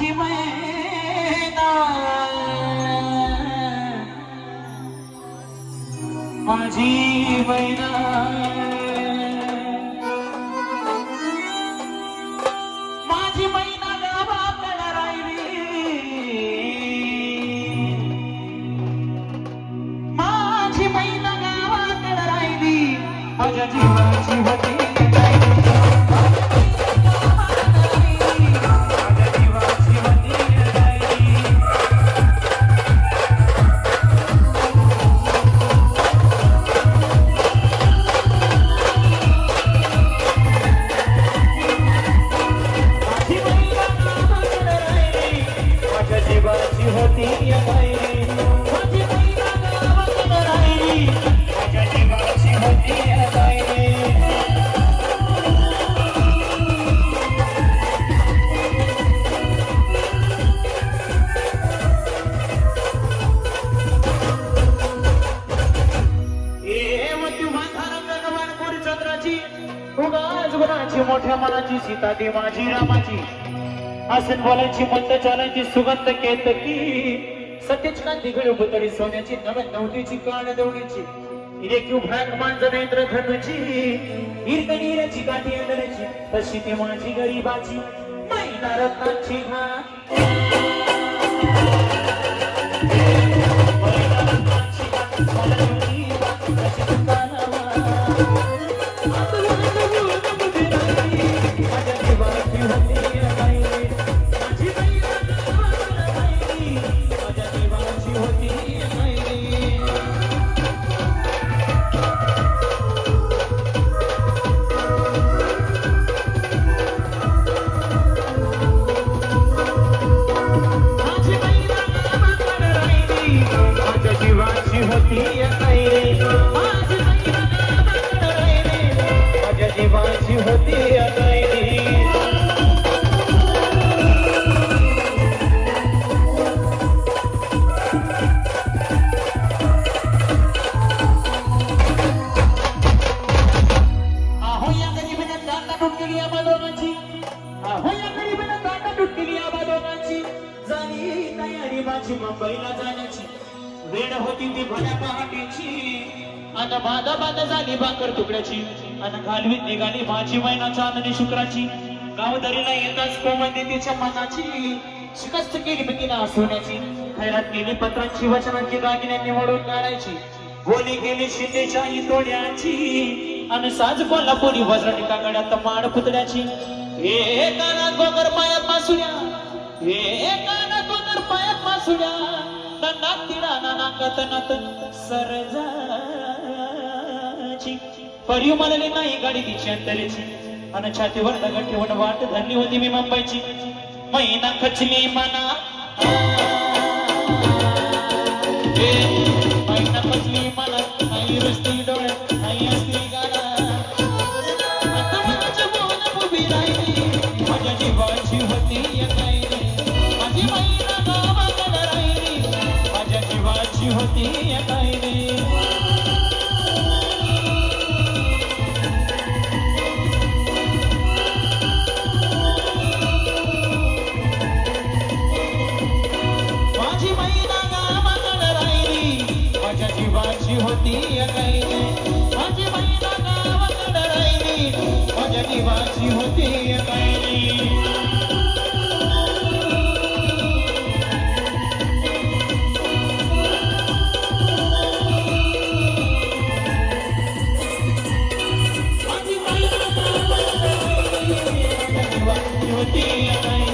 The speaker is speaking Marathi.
माझी मैना माझी मैना माझी मैना गावाकडे राहिली। माझी मैना गावाकडे राहिली। माझ्या जीवाची चंद्राची उगाच गुणाची मोठ्या मनाची सीता दे माझी रामाची. असेल बोलायची मंद चालायची सुगंध केतकी सत्यच कांती गळू पुतळी सोन्याची नव्या नवतीची कान दवडीची हिरे भ्राग मांजर धनुची हिरकणीराची काठी अंधराची तशी ती माझी गरीबाची मैना रत्नाची घा मुंबईला जाण्याची. वेळ होती ती भल्या पहाटेची. अन बाधा बाधा झाली भाकर तुकड्याची. अन घालवीत निघाली माझी मैना चांदणी शुक्राची. गावदरीला येताच कोमंदी तिच्या मनाची. शिकस्त केली बिकिना सोन्याची. खैरात केली पत्रांची वचनांची दागिन्यांनी निवडून काढायची. बोली गेली शिंदेच्या तोड्याची. आणि साज कोल्हापुरी वज्रटी काकड्यात माड पुतळ्याची. हे काना गोगर पायात मासुड्या हे काना गोगर पायात मासुड्या नाक तिडा नाकात नात सरजाची. परिव म्हणले नाही गाडी तिची अंतरेची. आणि छातीवर दगड ठेवून वाट धरली होती मी मुंबईची महिना खचली मना. महिना खचली मना. नाही रस्ती जीवाची होती या काही माझी मैना गावाकडे राहिली माझ्या जीवाची होती या काही माझी मैना गावाकडे राहिली, माझ्या जीवाची होती या काही